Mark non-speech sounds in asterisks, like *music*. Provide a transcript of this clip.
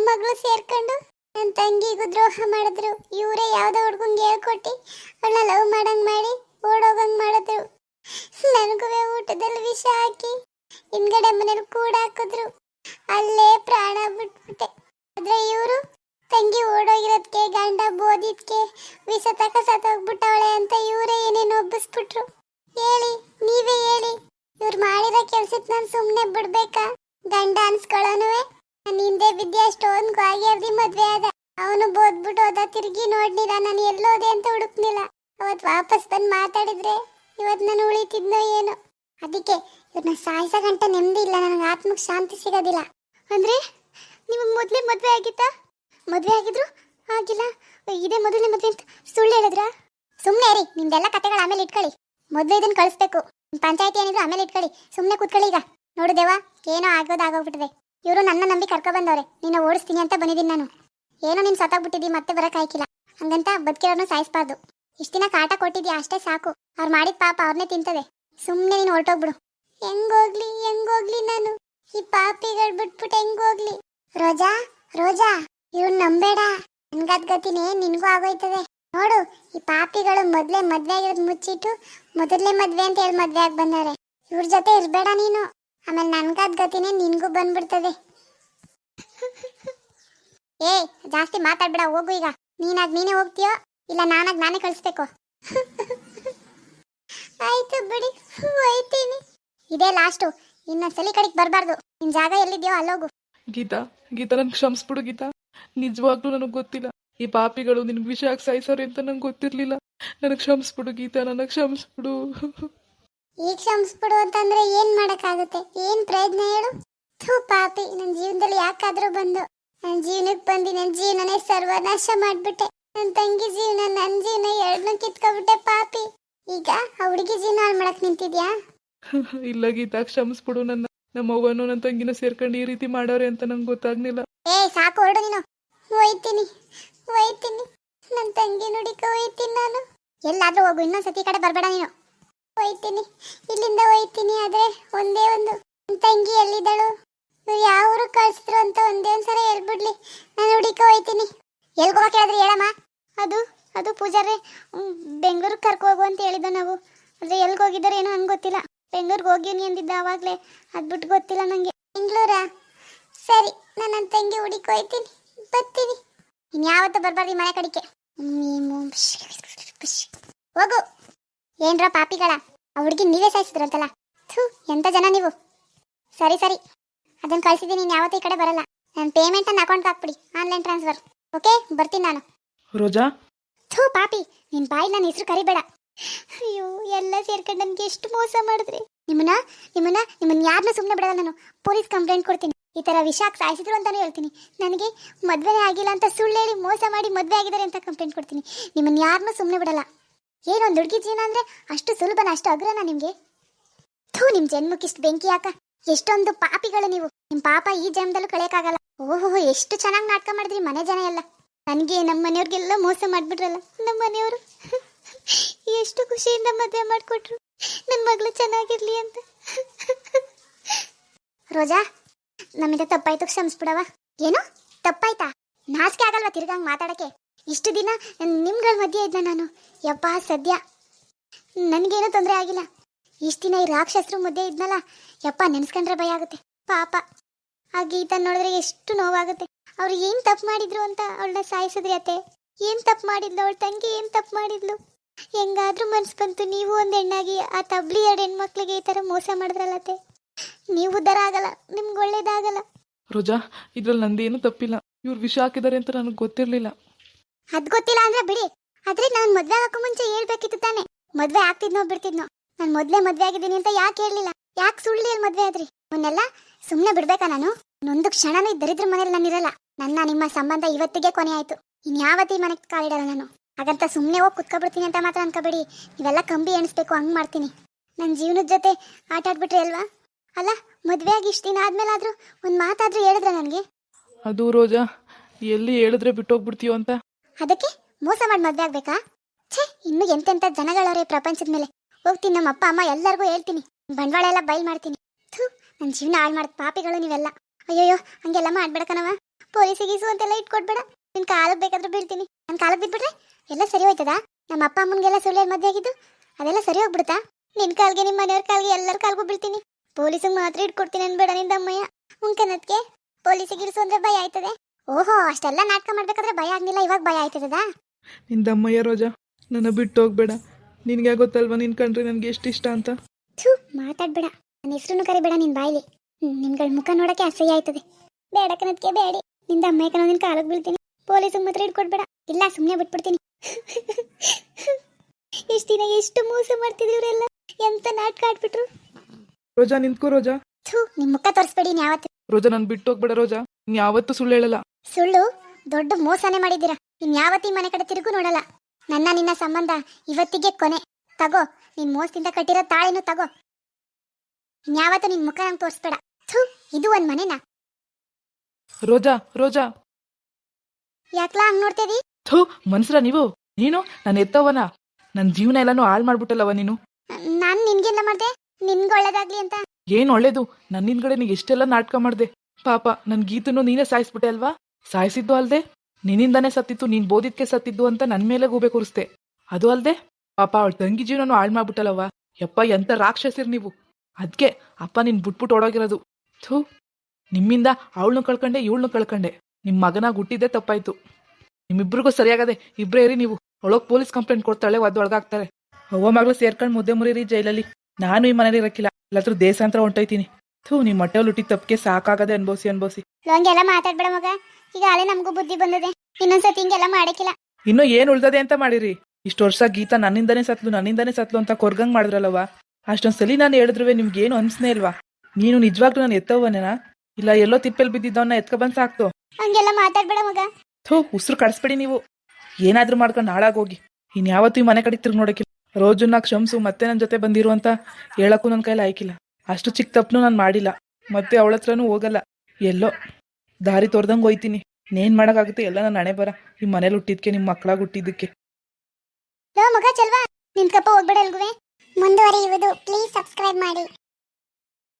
ಮೊಮ್ಮಗಳು ಸೇರ್ಕೊಂಡು ನನ್ನ ತಂಗಿಗೂ ದ್ರೋಹ ಮಾಡಿದ್ರು. ಇವರೇ ಯಾವುದೋ ಹುಡ್ಗಂಗೆ ಹೇಳ್ಕೊಟ್ಟು ಅವಳನ್ನ ಲವ್ ಮಾಡಂಗೆ ಮಾಡಿ ಓಡೋಗಂಗೆ ಮಾಡಿದ್ರು. ನನಗೂ ಊಟದಲ್ಲಿ ವಿಷ ಹಾಕಿ ಹಿಂದ್ಗಡೆ ಮನೇಲಿ ಕೂಡ ಹಾಕಿದ್ರು. ಅಲ್ಲೇ ಪ್ರಾಣ ಬಿಟ್ಬಿಟ್ಟೆ. ಆದ್ರೆ ಇವರು ತಂಗಿ ಓಡೋಗಿರೋದಕ್ಕೆ ಗಂಡ ಬೋದಿದ್ಕೆ, ವಿಷ ತಕ ಸತ್ತೋಗ್ಬಿಟ್ಟವಳೆ ಅಂತ ಇವರೇ ಏನೇನು ಒಬ್ಬಿಸ್ಬಿಟ್ರು. ಹೇಳಿ, ನೀವೇ ಹೇಳಿ. ಇವ್ರು ಮಾಡಿರೋ ಕೆಲ್ಸಕ್ಕೆ ನಾನು ಸುಮ್ಮನೆ ಬಿಡ್ಬೇಕಾ? ಗಂಡ ಅನ್ಸ್ಕೊಳ್ಳೋನುವೆ ನಾನು ವಿದ್ಯೆ ಅಷ್ಟೊಂದು ಆಗ್ಯಾರ್ದಿ ಮದ್ವೆ ಆದ. ಅವನು ಬೋದ್ಬಿಟ್ಟು ಹೋದ, ತಿರುಗಿ ನೋಡ್ಲಿಲ್ಲ ನಾನು ಎಲ್ಲೋದೆ ಅಂತ ಹುಡುಕ್ನಿಲ್ಲ. ಅವತ್ ವಾಪಸ್ ಬಂದು ಮಾತಾಡಿದ್ರೆ ಇವತ್ತು ನಾನು ಉಳಿತಿದ್ನೋ ಏನೋ. ಅದಕ್ಕೆ ಇವ್ರನ್ನ ಸಾಯಿಸ ಗಂಟ ನೆಮ್ಮದಿ ಇಲ್ಲ, ನನಗೆ ಆತ್ಮಕ್ಕೆ ಶಾಂತಿ ಸಿಗೋದಿಲ್ಲ. ಅಂದ್ರೆ ನಿಮಗೆ ಮೊದಲೇ ಮದುವೆ ಆಗಿತ್ತಾ? ಮದುವೆ ಆಗಿದ್ರು? ಆಗಿಲ್ಲ. ಇದೇ ಮೊದಲನೇ ಮದುವೆ ಅಂತ ಸುಳ್ಳು ಹೇಳಿದ್ರಾ? ಸುಮ್ಮನೆ ರೀ ನಿಮ್ದೆಲ್ಲ ಕತೆಗಳು ಆಮೇಲೆ ಇಟ್ಕೊಳ್ಳಿ. ಮೊದಲು ಇದನ್ನ ಕಳಿಸ್ಬೇಕು. ಪಂಚಾಯತಿ ಏನಿದ್ರು ಆಮೇಲೆ ಇಟ್ಕೊಳ್ಳಿ. ಸುಮ್ಮನೆ ಕೂತ್ಕೊಳ್ಳಿ ಈಗ. ನೋಡು ಏನೋ ಆಗೋದು ಆಗೋಗ್ಬಿಟ್ಟಿದೆ ಇವರು ನನ್ನ ನಂಬಿ ಕರ್ಕೊಬಂದವ್ರೆ. ನಿನ್ನ ಓಡಿಸ್ತೀನಿ ಅಂತ ಬಂದಿದ್ದೀನಿ ನಾನು. ಏನೋ ನೀನು ಸತ್ತಾಗ್ಬಿಟ್ಟಿದ್ದಿ, ಮತ್ತೆ ಬರೋಕ್ಕಾಯ್ಕಿಲ್ಲ ಹಂಗಂತ ಬದುಕಿರೋನು ಸಾಯಿಸ್ಬಾರ್ದು. ಇಷ್ಟ ದಿನ ಕಾಟ ಕೊಟ್ಟಿದ್ಯಾ, ಅಷ್ಟೇ ಸಾಕು. ಅವ್ರು ಮಾಡಿದ ಪಾಪ ಅವ್ರನ್ನೇ ತಿಂತದೆ. ಸುಮ್ಮನೆ ನೀನು ಹೊರಟೋಗ್ಬಿಡು. ಹೆಂಗೋಗ್ಲಿ ಹೆಂಗೋಗ್ಲಿ ನಾನು? ಈ ಪಾಪಿಗಳು ಬಿಟ್ಬಿಟ್ಟು ಹೆಂಗೋಗ್ಲಿ? ರೋಜಾ ರೋಜಾ, ಇವ್ನ್ ನಂಬೇಡ. ನನ್ಗದ್ ಗತಿನೇ ನಿನ್ಗೂ ಆಗೋಯ್ತದೆ. ನೋಡು, ಈ ಪಾಪಿಗಳು ಮೊದಲೇ ಮದ್ವೆ ಆಗಿರೋದು ಮುಚ್ಚಿಟ್ಟು, ಮೊದಲೇ ಮದ್ವೆ ಅಂತ ಹೇಳಿ ಮದ್ವೆ ಆಗಿ ಬಂದಾರೆ. ಇವ್ರ ಜೊತೆ ಇರಬೇಡ ನೀನು. ಆಮೇಲೆ ನನ್ಗಾದ ಗತಿನೇ ನಿನ್ಗೂ ಬಂದ್ಬಿಡ್ತದೆ. *laughs* ಏ ಜಾಸ್ತಿ ಮಾತಾಡ್ಬೇಡ ಹೋಗು ಈಗ. ನೀನಾಗ್ ನೀನೇ ಹೋಗ್ತೀಯೋ? ಇಲ್ಲ ನಾನಾಗ್ ನಾನೇ ಕಳಿಸ್ಬೇಕು. *laughs* ಆಯ್ತು ಬಿಡಿ ಹೋಯ್ತೀನಿ. ಇದೇ ಲಾಸ್ಟು. ಇನ್ನೊಂದ್ಸಲಿ ಕಡೆಗೆ ಬರಬಾರ್ದು. ನಿನ್ ಜಾಗ ಎಲ್ಲಿದ್ಯೋ ಅಲ್ಲೋಗು. ಗೀತಾ ಗೀತಾ ನನ್ಗೆ ಕ್ಷಮಿಸ್ಬಿಡು ಗೀತಾ. ನಿಜವಾಗ್ಲೂ ನನಗೆ ಗೊತ್ತಿಲ್ಲ. ಈ ಪಾಪಿಗಳು ನಿನ್ಗೆ ವಿಷ ಹಾಕಿ ಸಾಯಿಸೋರೆ ಅಂತ ನಂಗೆ ಗೊತ್ತಿರ್ಲಿಲ್ಲ. ನನಗ್ ಕ್ಷಮಿಸ್ಬಿಡು ಗೀತಾ ನನಗೆ ಕ್ಷಮಿಸ್ಬಿಡು. *laughs* ಈಗ ಕ್ಷಮಿಸ್ಬಿಡು ಅಂತಂದ್ರೆ ಏನ್ ಮಾಡಕ್ಕಾಗುತ್ತೆ? ಏನ್ ಪ್ರಯತ್ನ ಹೇಳು? ಥೂ ಪಾಪಿ ನನ್ನ ಜೀವನದಲ್ಲಿ ಯಾಕಾದ್ರೂ ಬಂದು ನನ್ನ ಜೀವನಕ್ಕೆ ಬಂದು ನನ್ನ ಜೀವನನೇ ಸರ್ವನಾಶ ಮಾಡ್ಬಿಟ್ಟೆ. ನನ್ನ ತಂಗಿ ಜೀವನ ನನ್ನ ಜೀವನ ಎರಡನ್ನೂ ಕಿತ್ಕೊಬಿಟ್ಟೆ ಪಾಪಿ. ಈಗ ಆ ಹುಡುಗಿ ಜೀವನ ಹಾಳು ಮಾಡಕ್ ನಿಂತಿದ್ಯಾ? *laughs* ಇಲ್ಲ ಗೀತಾ ಕ್ಷಮಿಸ್ಬಿಡು ನನ್ನ. ನಮ್ಮ ಮಗನು ನನ್ನ ತಂಗಿನ ಸೇರ್ಕೊಂಡು ಈ ರೀತಿ ಮಾಡೋರೆ ಅಂತ ನಂಗೆ ಗೊತ್ತಾಗ್ಲಿಲ್ಲ. ಏ ಸಾಕು ಹೊರಡು ನೀನು. ಹೋಯ್ತೀನಿ ಹೋಯ್ತೀನಿ ನನ್ನ ತಂಗಿ ನುಡಿಕ ಹೋಯ್ತೀನಿ ನಾನು. ಎಲ್ಲಾದ್ರೂ ಹೋಗು ಇನ್ನೊಂದ್ಸತಿ ಕಡೆ ಬರಬೇಡ ನೀನು. ಹೋಯ್ತೀನಿ. ಇಲ್ಲಿಂದ ಹೋಯ್ತೀನಿ, ಆದ್ರೆ ಒಂದೇ ಒಂದು ತಂಗಿ ಎಲ್ಲಿದ್ದಾಳು? ಯಾವ ಊರು ಕಳ್ಸಿದ್ರು ಅಂತ ಒಂದೇ ಒಂದ್ಸಲ ಹೇಳ್ಬಿಡ್ಲಿ. ನಾನು ಹುಡುಕ ಹೋಯ್ತೀನಿ. ಎಲ್ಗ್ ಹೇಳಿದ್ರಿ ಹೇಳಮ್ಮ. ಅದು ಅದು ಪೂಜಾರಿ ಬೆಂಗಳೂರಿಗೆ ಕರ್ಕೊ ಹೋಗು ಅಂತ ಹೇಳಿದ್ದ ನಾವು. ಅಂದ್ರೆ ಎಲ್ಲಿ ಹೋಗಿದ್ದಾರೆ ಏನೋ ಹಂಗೆ ಗೊತ್ತಿಲ್ಲ. ಬೆಂಗಳೂರಿಗೆ ಹೋಗಿನಿ ಅಂದಿದ್ದ ಅವಾಗ್ಲೇ. ಅದ್ಬಿಟ್ಟು ಗೊತ್ತಿಲ್ಲ ನಂಗೆ. ಬೆಂಗಳೂರಾ? ಸರಿ, ನಾನು ನನ್ನ ತಂಗಿ ಹುಡುಕಿ ಹೋಯ್ತೀನಿ. ಬರ್ತೀನಿ. ಇನ್ಯಾವತ್ತೂ ಬರಬಾರ್ದು ಮನೆ ಕಡಿಕೆ ಹೋಗು. ಏನ್ರ ಪಾಪಿಗಳ. ಆ ಹುಡುಗಿ ನೀವೇ ಸಾಯಿಸಿದ್ರಂತಲ್ಲ. ಥೂ ಎಂತ ಜನ ನೀವು? ಸರಿ ಸರಿ. ಅದನ್ನ ಕಳಿಸಿದ್ದೀನಿ ನೀನು ಯಾವತ್ತೂ ಈ ಕಡೆ ಬರಲ್ಲ. ನನ್ನ ಪೇಮೆಂಟ್ ಅನ್ನ ಅಕೌಂಟ್ಗೆ ಹಾಕ್ಬಿಡಿ. ಆನ್ಲೈನ್ ಟ್ರಾನ್ಸ್ಫರ್ ಓಕೆ ಬರ್ತೀನಿ ನಾನು. ರೋಜಾ? ಥೂ ಪಾಪಿ. ನಿನ್ ಬಾಯಿ ನನ್ನ ಹೆಸರು ಕರಿಬೇಡ. ಅಯ್ಯೋ ಎಲ್ಲ ಸೇರ್ಕೊಂಡು ನನಗೆ ಎಷ್ಟು ಮೋಸ ಮಾಡಿದ್ರಿ. ನಿಮ್ಮನ್ನ ನಿಮ್ಮನ್ನ ನಿಮ್ಮನ್ನ ಯಾರನ್ನ ಸುಮ್ಮನೆ ಬಿಡಲ್ಲ ನಾನು. ಪೊಲೀಸ್ ಕಂಪ್ಲೇಂಟ್ ಕೊಡ್ತೀನಿ. ಈ ಥರ ವಿಷಾಕ್ ಸಾಯಿಸಿದ್ರು ಅಂತಾನೆ ಹೇಳ್ತೀನಿ. ನನಗೆ ಮದುವೆನೇ ಆಗಿಲ್ಲ ಅಂತ ಸುಳ್ಳು ಹೇಳಿ ಮೋಸ ಮಾಡಿ ಮದುವೆ ಆಗಿದ್ದಾರೆ ಅಂತ ಕಂಪ್ಲೇಂಟ್ ಕೊಡ್ತೀನಿ. ನಿಮ್ಮನ್ನ ಯಾರನ್ನೂ ಸುಮ್ಮನೆ ಬಿಡಲ್ಲ. ಏನೊಂದು ಹುಡುಗಿ ಜೀವನ ಅಂದ್ರೆ ಅಷ್ಟು ಸುಲಭನ, ಅಷ್ಟು ಅಗ್ರನ ನಿಮಗೆ? ಥೂ ನಿಮ್ಮ ಜನ್ಮಕ್ಕಿಷ್ಟು ಬೆಂಕಿ ಯಾಕ ಎಷ್ಟೊಂದು ಪಾಪಿಗಳು ನೀವು. ನಿಮ್ಮ ಪಾಪ ಈ ಜನ್ಮದಲ್ಲೂ ಕಳೆಯಕ್ಕಾಗಲ್ಲ. ಓಹೋ ಎಷ್ಟು ಚೆನ್ನಾಗಿ ನಾಟಕ ಮಾಡಿದ್ರಿ ಮನೆ ಜನ ಎಲ್ಲ. ನನಗೆ ನಮ್ಮ ಮನೆಯವ್ರಿಗೆಲ್ಲ ಮೋಸ ಮಾಡ್ಬಿಟ್ರಲ್ಲ. ನಮ್ಮ ಮನೆಯವರು. ಎಷ್ಟು ಖುಷಿಯಿಂದ ಮದುವೆ ಮಾಡಿಕೊಟ್ರು. ನನ್ನ ಮಗಳು ಚೆನ್ನಾಗಿರ್ಲಿ ಅಂತ. ರೋಜಾ, ನಮ್ಮಿಂದ ತಪ್ಪಾಯ್ತು ಕ್ಷಮಿಸ್ಬಿಡವ ಏನು? ತಪ್ಪಾಯ್ತಾ? ನಾಚಿಕೆ ಆಗಲ್ವಾ ತಿರ್ಗಂಗೆ ಮಾತಾಡಕ್ಕೆ? ಇಷ್ಟು ದಿನ ನಿಮ್ಗಳ ಮಧ್ಯೆ ಇದ್ದ ನಾನು. ಯಪ್ಪ, ಸದ್ಯ. ನನಗೇನು ತೊಂದರೆ ಆಗಿಲ್ಲ. ಇಷ್ಟು ದಿನ ಈ ರಾಕ್ಷಸರು ಮಧ್ಯೆ ಇದ್ನಲ್ಲ. ಯಪ್ಪ, ನೆನ್ಸ್ಕೊಂಡ್ರೆ ಭಯ ಆಗುತ್ತೆ. ಪಾಪ. ಆ ಗೀತ ನೋಡಿದ್ರೆ ಎಷ್ಟು ನೋವಾಗುತ್ತೆ. ಅವ್ರು ಏನು ತಪ್ಪು ಮಾಡಿದ್ರು ಅಂತ ಅವಳನ್ನ ಸಾಯಿಸಿದ್ರಿ ಅತ್ತೆ? ಏನು ತಪ್ಪು ಮಾಡಿದ್ಲು? ಅವಳ ತಂಗಿ ಏನು ತಪ್ಪು ಮಾಡಿದ್ಲು? ಹೆಂಗಾದ್ರೂ ಮನ್ಸು ಬಂತು. ನೀವು ಒಂದು ಹೆಣ್ಣಾಗಿ ಆ ತಬ್ಲಿ ಎರಡು ಹೆಣ್ಮಕ್ಳಿಗೆ ಈ ಥರ ಮೋಸ ಮಾಡಿದ್ರಲ್ಲತ್ತೆ ನೀವು ಉದ್ದಾರ ಆಗಲ್ಲ. ನಿಮ್ಗೆ ಒಳ್ಳೇದಾಗಲ್ಲ. ರೋಜಾ, ಇದ್ರಲ್ಲಿ ನಂದೇನು ತಪ್ಪಿಲ್ಲ. ಇವ್ರು ವಿಷ ಹಾಕಿದ್ದಾರೆ ಅಂತ ನನಗೆ ಗೊತ್ತಿರಲಿಲ್ಲ. ಅದ್ ಗೊತ್ತಿಲ್ಲ ಅಂದ್ರೆ ಬಿಡಿ. ಆದ್ರೆ ನಾನು ಮದ್ವೆ ಆಗಕ್ಕೂ ಮುಂಚೆ ಹೇಳ್ಬೇಕಿತ್ತು ತಾನೆ. ಮದ್ವೆ ಆಗ್ತಿದ್ನೋ ಬಿಡ್ತಿದ್ನೋ? ನಾನು ಮೊದ್ಲೇ ಮದ್ವೆ ಆಗಿದ್ದೀನಿ ಅಂತ ಯಾಕೆ ಹೇಳಲಿಲ್ಲ? ಯಾಕೆ ಸುಳ್ಳು ಹೇಳಿ ಮದ್ವೆ ಆದ್ರಿ? ಅವನ್ನೆಲ್ಲ ಸುಮ್ಮನೆ ಬಿಡ್ಬೇಕಾ ನಾನು? ನೊಂದು ಕ್ಷಣನೇ ದರಿದ್ರ ಮನೇಲಿ ನಾನಿರಲ್ಲ ನನ್ನ ನಿಮ್ಮ ಸಂಬಂಧ ಇವತ್ತಿಗೆ ಕೊನೆ ಆಯ್ತು. ಇನ್ಯಾವತ್ತಿ ಮನೆಗೆ ಕಾಲಿಡಲ್ಲ ನಾನು. ಹಾಗಂತ ಸುಮ್ಮನೆ ಹೋಗಿ ಕುತ್ಕೊಬಿಡ್ತೀನಿ ಅಂತ ಮಾತ್ರ ಅನ್ಕೋಬೇಡಿ. ನೀವೆಲ್ಲ ಕಂಬಿ ಎಣಿಸ್ಬೇಕು, ಹಂಗ್ ಮಾಡ್ತೀನಿ. ನನ್ನ ಜೀವನದ ಜೊತೆ ಆಟ ಆಡ್ಬಿಟ್ರಿ ಅಲ್ವಾ? ಅಲ್ಲ, ಮದ್ವೆ ಆಗಿ ಇಷ್ಟು ದಿನ ಆದ್ಮೇಲಾದ್ರೂ ಒಂದು ಮಾತಾದ್ರೂ ಹೇಳಿದ್ರ ನನಗೆ? ಅದು ರೋಜಾ, ಎಲ್ಲಿ ಹೇಳಿದ್ರೆ ಬಿಟ್ಟೋಗ್ಬಿಡ್ತೀಯೋ ಅಂತ? ಅದಕ್ಕೆ ಮೋಸ ಮಾಡಿ ಮದ್ವೆ ಆಗ್ಬೇಕಾ? ಛೇ, ಇನ್ನು ಎಂತೆಂಥ ಜನಗಳವ್ರೆ ಪ್ರಪಂಚದ ಮೇಲೆ. ಹೋಗ್ತೀನಿ ನಮ್ಮ ಅಪ್ಪ, ಅಮ್ಮ ಎಲ್ಲರಿಗೂ ಹೇಳ್ತೀನಿ. ಬಂಡವಾಳ ಎಲ್ಲ ಬೈಲ್ ಮಾಡ್ತೀನಿ. ಥೂ ನನ್ನ ಜೀವನ ಹಾಳು ಮಾಡಿದ ಪಾಪಿಗಳು ನೀವೆಲ್ಲ. ಅಯ್ಯೋಯ್ಯೋ, ಹಂಗೆಲ್ಲ ಮಾಡ್ಬೇಡಕನವ. ಪೊಲೀಸ್ ಇಸು ಅಂತೆಲ್ಲ ಇಟ್ಕೊಡ್ಬೇಡ. ನಿನ್ ಕಾಲಕ್ಕೆ ಬೇಕಾದ್ರೂ ಬೀಳ್ತೀನಿ. ನನ್ನ ಕಾಲಕ್ಕೆ ಬಿದ್ಬಿಟ್ರೆ ಎಲ್ಲ ಸರಿ ಹೋಯ್ತದ? ನಮ್ಮ ಅಪ್ಪ, ಅಮ್ಮನಿಗೆಲ್ಲ ಸುಳ್ಳು ಮದುವೆ ಆಗಿದ್ದು ಅದೆಲ್ಲ ಸರಿ ಹೋಗ್ಬಿಡುತ್ತಾ ನಿನ್ ಕಾಲ್ಗೆ ನಿಮ್ಮ ಮನೆಯವ್ರ ಕಾಲ್ಗೆ ಎಲ್ಲರ ಕಾಲ್ಗೂ ಬೀಳ್ತೀನಿ. ಪೊಲೀಸಿಗೆ ಮಾತ್ರ ಇಟ್ಕೊಡ್ತೀನಿ ಅನ್ಬೇಡ ನಿಂದಮ್ಮಯ್ಯ. ಉಂಕನದ್ಕೆ? ಪೊಲೀಸಿಗೆ ಇರಿಸು ಅಂದ್ರೆ ಭಯ ಆಯ್ತದೆ. ಓಹೋ ಅಷ್ಟೆಲ್ಲ ನಾಟಕ ಮಾಡ್ಬೇಕಾದ್ರೆ ಭಯ ಆಗ್ಲಿಲ್ಲ ಇವಾಗ ಭಯ ಆಯ್ತದ ನಿನ್ ದಮ್ಮಯ್ಯ ರೋಜಾ ನನ್ನ ಬಿಟ್ಟು ಹೋಗ್ಬೇಡ. ನಿನಗೆ ಗೊತ್ತಲ್ವಾ ನಿನ್ ಕಂಡ್ರೆ ನನ್ಗೆ ಎಷ್ಟು ಇಷ್ಟ ಅಂತ? ಥೂ ಮಾತಾಡ್ಬೇಡ. ನನ್ನ ಹೆಸರುನು ಕರಿಬೇಡ ನಿನ್ ಬಾಯಿಲಿ ನಿನ್ಗಳ ಮುಖ ನೋಡಕ್ಕೆ ಅಸಹ್ಯ ಆಯ್ತದೆ. ಬೇಡ ಕನದ್ಕೆ ಬೇಡಿ. ನಿಂದ ಅಮ್ಮಯ್ಯ ನಿನ್ ಕಾಲಕ್ಕೆ ಬೀಳ್ತೀನಿ. ಪೊಲೀಸಿಗೆ ಮಾತ್ರ ಇಟ್ಕೊಡ್ಬೇಡ ಇಲ್ಲ ಸುಮ್ಮನೆ ಬಿಟ್ಬಿಡ್ತೀನಿ. ಇಷ್ಟ ದಿನ ಎಷ್ಟು ಮೋಸ ಮಾಡ್ತಿದ್ರು ಇವರೆಲ್ಲ? ಎಂತ ನಾಟಕ ಆಡ್ಬಿಟ್ರು? ರೋಜಾ ನಿಂತ್ಕೋ ರೋಜಾ. ಥೂ ನಿಮ್ ಮುಖ ತೋರಿಸ್ಬೇಡಿ ಯಾವತ್ತು ರೋಜಾ ನನ್ ಬಿಟ್ಟು ಹೋಗ್ಬೇಡ ರೋಜಾ. ನೀನ್ ಯಾವತ್ತೂ ಸುಳ್ಳು ಹೇಳಲ್ಲ. ಸುಳ್ಳು? ದೊಡ್ಡ ಮೋಸನೆ ಮಾಡಿದ್ದೀರಾ? ಇನ್ಯಾವತ್ತಿ ಮನೆ ಕಡೆ ತಿರುಗು ನೋಡಲ್ಲ. ನನ್ನ ನಿನ್ನ ಸಂಬಂಧ ಇವತ್ತಿಗೆ ಕೊನೆ. ತಗೋ ನಿನ್ ಮೋಸದಿಂದ ಕಟ್ಟಿರೋ ತಾಳಿನೂ ತಗೋ. ಇನ್ಯಾವತ್ತು ನಿನ್ ಮುಖ ನಂಗೆ ತೋರಿಸ್ಬೇಡ. ಥೂ ಇದು ಒಂದ್ ಮನೆನಾ? ರೋಜಾ ರೋಜಾ. ಯಾಕ್ಲಾ ಹಂಗ್ ನೋಡ್ತೇವಿ ಥೂ ಮನ್ಸ್ರ ನೀವು? ನೀನು? ನಾನು ಎತ್ತವನ? ನನ್ ಜೀವನ ಎಲ್ಲಾನು ಹಾಳು ಮಾಡ್ಬಿಟ್ಟಲ್ಲವ ನೀನು? ನಾನ್ ನಿನ್ಗೆಲ್ಲ ಮಾಡ್ದೆ? ನಿನ್ಗೆ ಒಳ್ಳೇದಾಗ್ಲಿ ಅಂತ? ಏನ್ ಒಳ್ಳೇದು? ನೀ ಎಷ್ಟೆಲ್ಲ ನಾಟಕ ಮಾಡ್ದೆ. ಪಾಪ, ನನ್ ಗೀತನು ನೀನೇ ಸಾಯಿಸ್ಬಿಟ್ಟೆ ಅಲ್ವಾ? ಸಾಯಿಸಿದ್ದು ಅಲ್ದೆ? ನಿನ್ನಿಂದಾನೇ ಸತ್ತಿತ್ತು, ನೀನ್ ಬೋದಿದ್ಕೆ ಸತ್ತಿದ್ದು ಅಂತ ನನ್ ಮೇಲೆ ಗೂಬೆ ಕೂರಿಸ್ದೆ. ಅದು ಅಲ್ದೆ? ಪಾಪ, ಅವಳ ತಂಗಿ ಜೀವನನು ಹಾಳು ಮಾಡ್ಬಿಟ್ಟಲ್ವಾ ಯಪ್ಪ, ಎಂತ ರಾಕ್ಷಸಿರ್ ನೀವು. ಅದ್ಕೆ ಅಪ್ಪ ನೀನ್ ಬಿಟ್ಬಿಟ್ಟು ಓಡೋಗಿರೋದು. ಥೂ, ನಿಮ್ಮಿಂದ ಅವಳನ್ನು ಕಳ್ಕಂಡೆ, ಇವಳನ್ನು ಕಳ್ಕಂಡೆ. ನಿಮ್ ಮಗನ ಹುಟ್ಟಿದ್ದೆ ತಪ್ಪಾಯ್ತು. ನಿಮ್ಮಿಬ್ರಿಗೂ ಸರಿಯಾಗದೆ ಇಬ್ರೇ ಇರಿ ನೀವು. ಒಳಗ್ ಪೊಲೀಸ್ ಕಂಪ್ಲೇಂಟ್ ಕೊಡ್ತಾಳೆ ಅದೊಳಗಾಗ್ತಾರೆ ಒಳಗಾಗ್ತಾರೆ. ಅವ್ವ ಮಗಳು ಸೇರ್ಕೊಂಡು ಮುದ್ದೆ ಮುರಿರಿ ಜೈಲಲ್ಲಿ. ನಾನು ಈ ಮನೇಲಿ ಇರಕ್ಕಿಲ್ಲ. ಎಲ್ಲಾದ್ರೂ ದೇಶಾಂತರ ಹೊಂಟೋಯ್ತೀನಿ. ಥೂ ನಿಮ್ಮ ಮೊಟ್ಟೆ ಹುಟ್ಟಿ ತಪ್ಪಿಗೆ ಸಾಕಾಗದೆ ಅನ್ಬೋಸಿ ಅನ್ಬೋಸಿ ಹಂಗೆಲ್ಲ ಮಾತಾಡ್ಬೇಡ ಮಗ. ಈಗ ಅಲೆ ನಮಗೂ ಬುದ್ಧಿ ಬಂದದೆ. ಇನ್ನೊಂದ್ಸತಿ ಹಿಂಗೆಲ್ಲ ಮಾಡಕ್ಕಿಲ್ಲ ಇನ್ನು ಏನ್ ಉಳ್ದದೆ ಅಂತ ಮಾಡಿರಿ. ಇಷ್ಟು ವರ್ಷ ಗೀತಾ ನನ್ನಿಂದನೇ ಸತ್ಲು ನನ್ನಿಂದನೇ ಸತ್ಲು ಅಂತ ಕೊರ್ಗಂಗ್ ಮಾಡಿದ್ರಲ್ಲವ ಅಷ್ಟೊಂದ್ ಸಲಿ ನಾನು ಹೇಳಿದ್ರುವೆ ನಿಮ್ಗೆ ಏನು ಅನ್ಸ್ನೇ ಇಲ್ವಾ? ನೀನು ನಿಜವಾಗ್ಲೂ ನಾನು ಎತ್ತವನೇನಾ ಇಲ್ಲ ಎಲ್ಲೋ ತಿಪ್ಪೆಲ್ ಬಿದ್ದಿದ್ದವನ್ನ ಎತ್ಕ ಬಂದ್ ಸಾಕ್ತು. ಹಂಗೆಲ್ಲ ಮಾತಾಡ್ಬೇಡ ಮಗ. ಥೂ ಉಸಿರು ಕಡಿಸ್ಬೇಡಿ ನೀವು. ಏನಾದ್ರೂ ಮಾಡ್ಕೊಂಡು ಹಾಳಾಗೋಗಿ ಇನ್ಯಾವತ್ತೂ ಈ ಮನೆ ಕಡೆ ತಿರ್ಗಿ ನೋಡಕ್ಕಿಲ್ಲ ರೋಜನ್ನ ಕ್ಷಮಿಸು, ಮತ್ತೆ ನನ್ನ ಜೊತೆ ಬಂದಿರು ಅಂತ ಹೇಳಕ್ಕೂ ನನ್ನ ಕೈಲಿ ಆಯ್ಕಿಲ್ಲ. ಅಷ್ಟು ಚಿಕ್ಕ ತಪ್ಪನು ನಾನು ಮಾಡಿಲ್ಲ. ಮತ್ತೆ ಅವಳ ಹತ್ರನೂ ಹೋಗಲ್ಲ. ಎಲ್ಲೋ, ದಾರಿ ತೋರ್ದಂಗೆ ಹೋಯ್ತೀನಿ. ನೇನ್ ಮಾಡಕ್ಕಾಗುತ್ತೆ? ಎಲ್ಲ ನನ್ನ ಹಣೆ ಬರ ನಿಮ್ಮ ಮನೇಲಿ ಹುಟ್ಟಿದ್ಕೆ ನಿಮ್ಮ ಮಕ್ಕಳಾಗ ಹುಟ್ಟಿದ್ದಕ್ಕೆ. ಲೋ, ಮಗ, ಚಲ್ವಾ? ನಿನ್ ಕಪ್ಪ ಮುಂದುವರಿಯುವುದು. ಪ್ಲೀಸ್ ಸಬ್ಸ್ಕ್ರೈಬ್ ಮಾಡಿ.